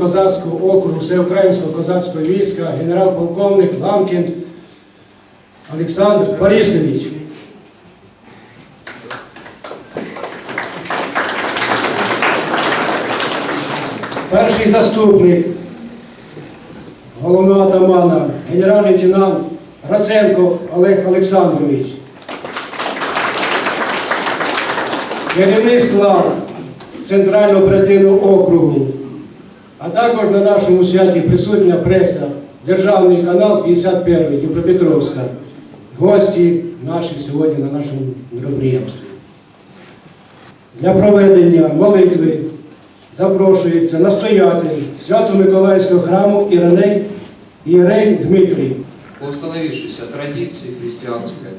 Козацького округу Всеукраїнського козацького війська генерал-полковник Ламкін Олександр Борисович. Перший заступник головного атамана, генерал-лейтенант Раценко Олег Олександрович. Керівний склад Центрального оперативного округу а також на нашому святі присутня преса, державний канал 51 Дніпропетровська, гості наші сьогодні на нашому мероприємстві. Для проведення молитви запрошується настоятель Свято-Миколаївського храму Іреней Ірей Дмитрій. По установившейся традиции христианской,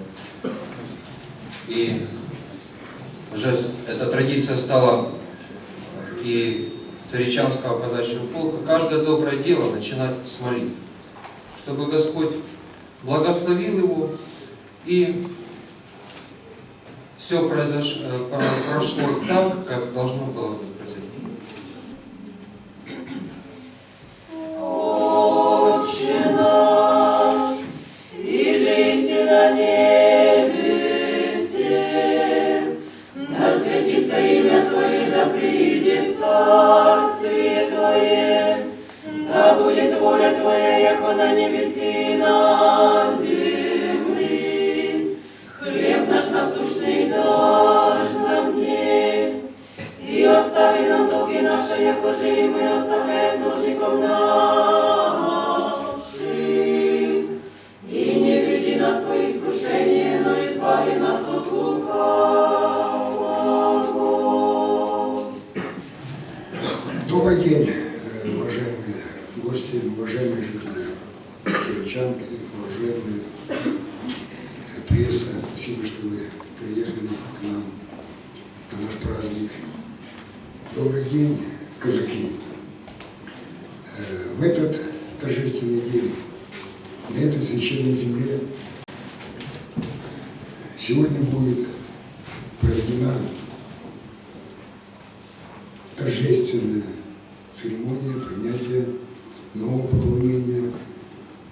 и уже эта традиция стала і... Царичанского казачьего полка, каждое доброе дело начинать с молитвы, чтобы Господь благословил его и все произошло э, так, как должно было быть. Добрый день, э, уважаемые гости, уважаемые жители Сарачанки, уважаемые э, пресса. Спасибо, что вы приехали к нам на наш праздник. Добрый день, казаки. Э, в этот торжественный день, на этой священной земле сегодня будет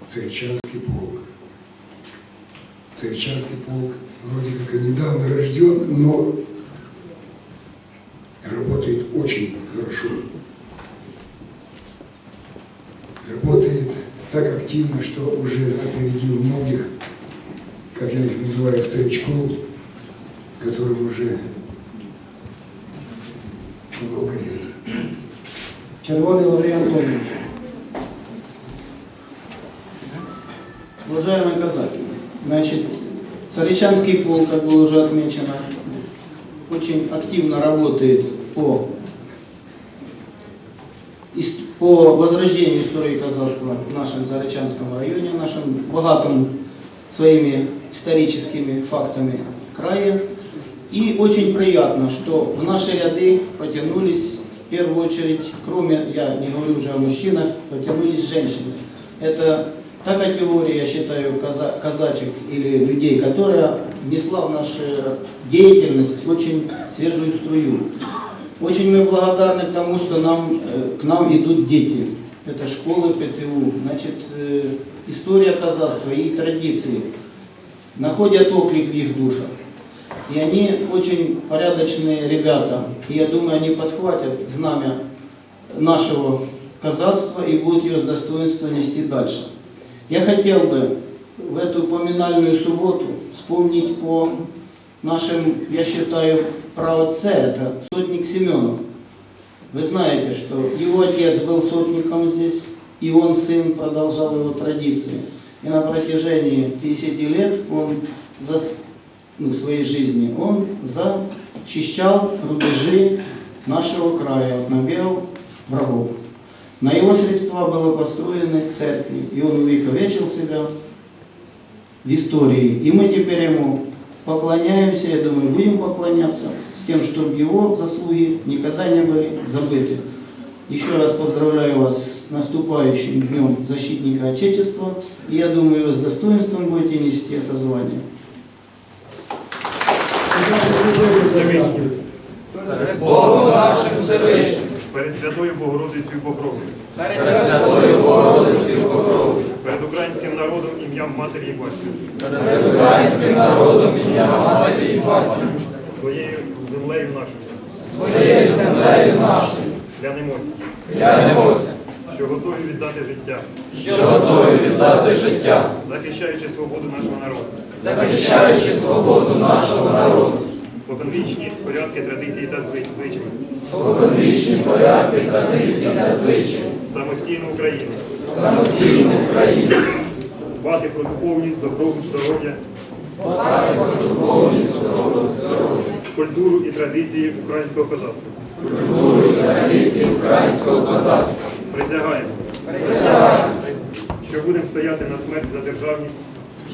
Церчанский полк. Церчанский полк вроде как и недавно рожден, но работает очень хорошо. Работает так активно, что уже опередил многих, как я их называю, старичков, которым уже много лет. Червоный Лаврий Антонович. Уважаемые казаки, значит, Царичанский полк, как было уже отмечено, очень активно работает по, по возрождению истории казахства в нашем Зарычанском районе, в нашем богатом своими историческими фактами крае. И очень приятно, что в наши ряды потянулись, в первую очередь, кроме, я не говорю уже о мужчинах, потянулись женщины. Это Та категория, я считаю, каза казачек или людей, которая внесла в нашу деятельность очень свежую струю. Очень мы благодарны тому, что нам, э, к нам идут дети. Это школы ПТУ, значит, э, история казахства и традиции находят оклик в их душах. И они очень порядочные ребята. И я думаю, они подхватят знамя нашего казацтва и будут ее с достоинства нести дальше. Я хотел бы в эту поминальную субботу вспомнить о нашем, я считаю, праотце, это сотник Семенов. Вы знаете, что его отец был сотником здесь, и он, сын, продолжал его традиции. И на протяжении 50 лет он за, ну, своей жизни он защищал рубежи нашего края от набегов врагов. На его средства была построены церкви, и он увековечил себя в истории. И мы теперь ему поклоняемся, я думаю, будем поклоняться, с тем, чтобы его заслуги никогда не были забыты. Еще раз поздравляю вас с наступающим Днем Защитника Отечества, и я думаю, вы с достоинством будете нести это звание. Богу нашим Всевышним! Перед Святою Богородицею Покровою. Перед Святою Богородицею Покровою. Перед українським народом ім'ям Матері і Батька. Перед українським народом ім'ям Матері і Батька. Своєю землею нашою. Своєю землею нашою. Клянемося. Клянемося. Що готові віддати життя. Що готові віддати життя. Захищаючи свободу нашого народу. Захищаючи свободу нашого народу. Споконвічні порядки традиції та звичайні публічні порядки традиції та звичаї. Самостійну Україну. Самостійну Україну. Дбати про духовність, добробут, здоров'я. Дбати про духовність, добробут, здоров'я. Культуру і традиції українського козацтва. Культуру і традиції українського козацтва. Присягаємо. Присягаємо. Що будемо стояти на смерть за державність.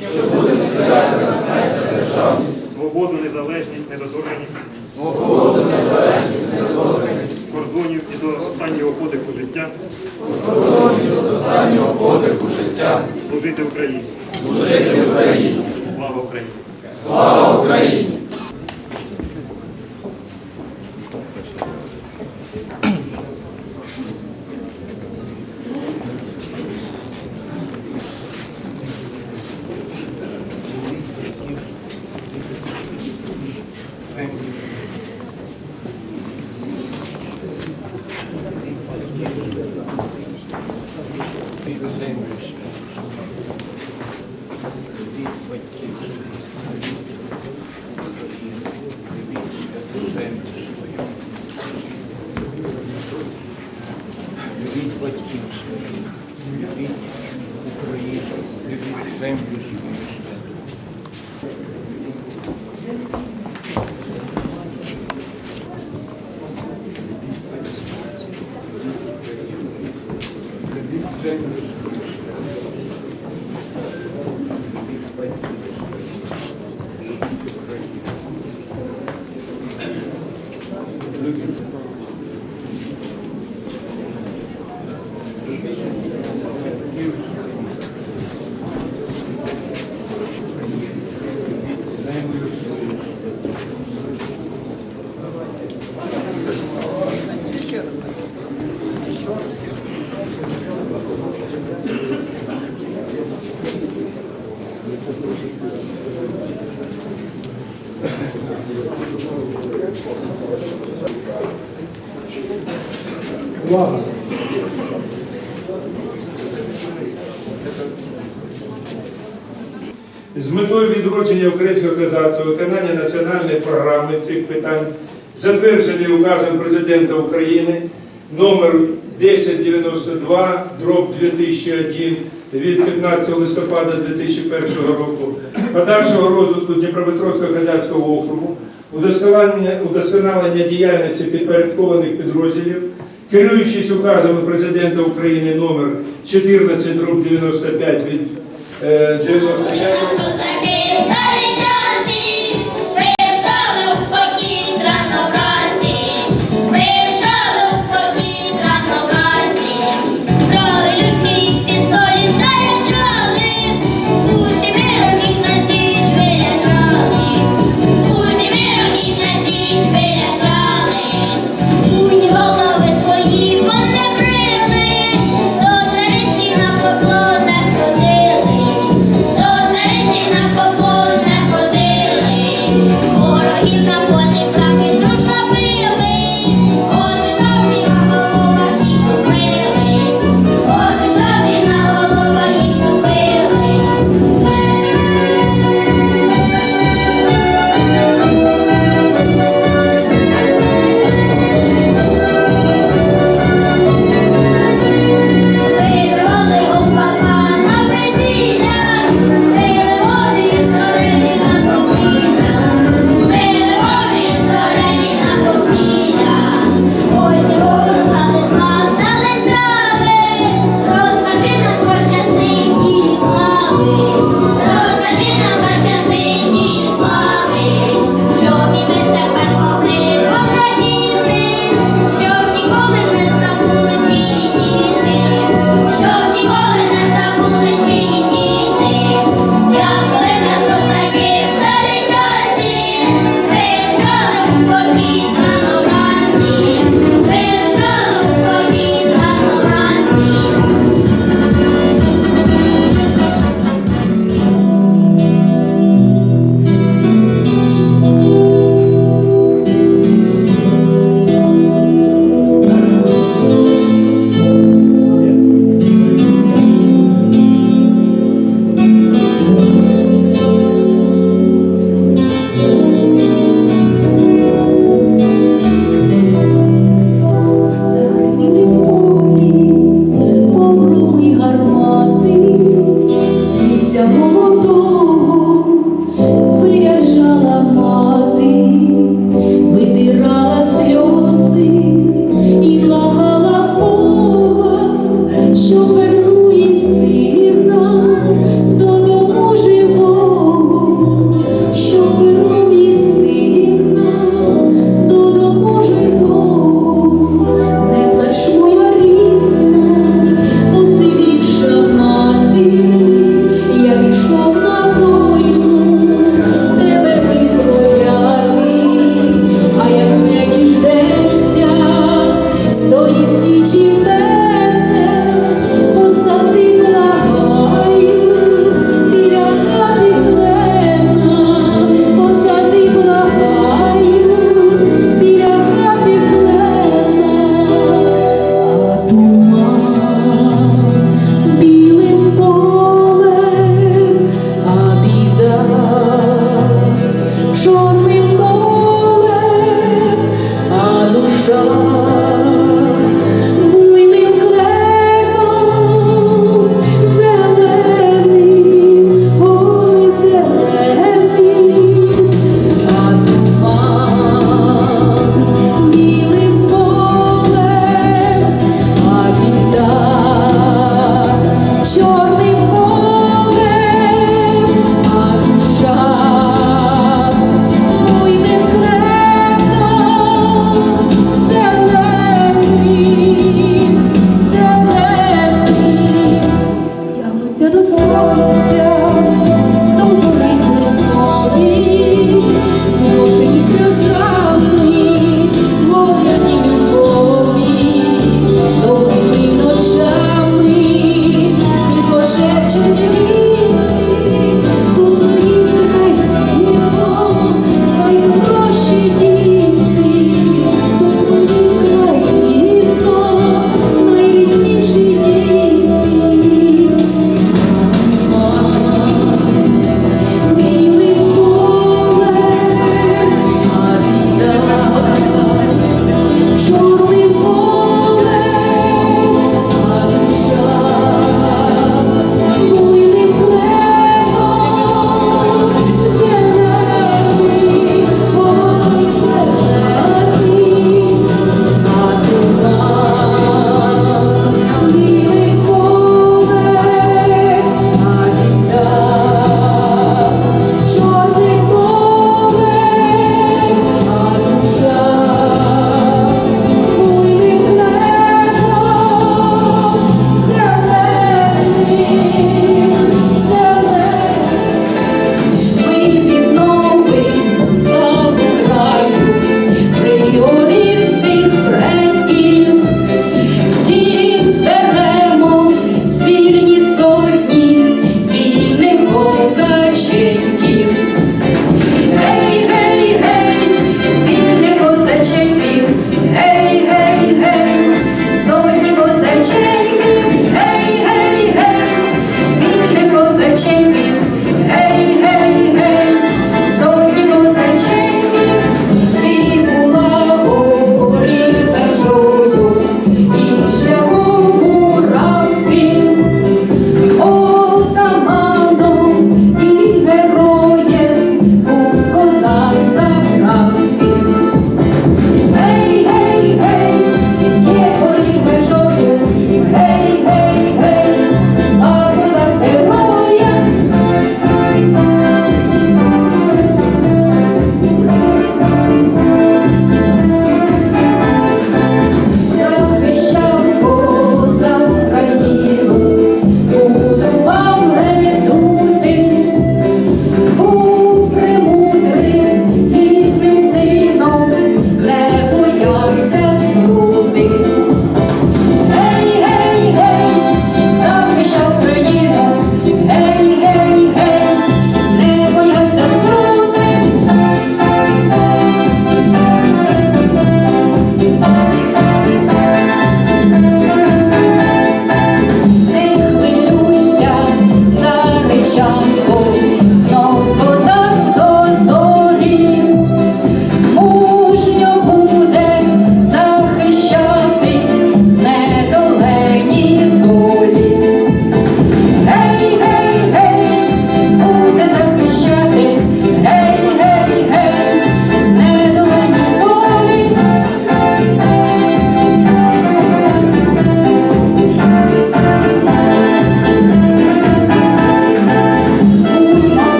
Що будемо стояти на смерть за державність. Свободу, незалежність, недоторканість. Свободу, кордонів і до останнього подиху життя, кордонів до останнього подиху життя, служити Україні, служити Україні, слава Україні, слава Україні. причина. Увага! З метою відродження українського козацтва, виконання національної програми цих питань затверджений указом президента України номер 1092 дроб 2001 від 15 листопада 2001 року, подальшого розвитку Дніпропетровського Казацького округу, удосконалення, удосконалення діяльності підпорядкованих підрозділів, керуючись указами президента України номер 14 95 від 95 е, року.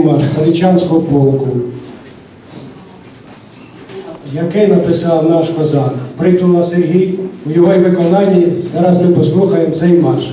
Євмар Сарічанського полку, який написав наш козак Притула Сергій. У його виконанні зараз ми послухаємо цей марш.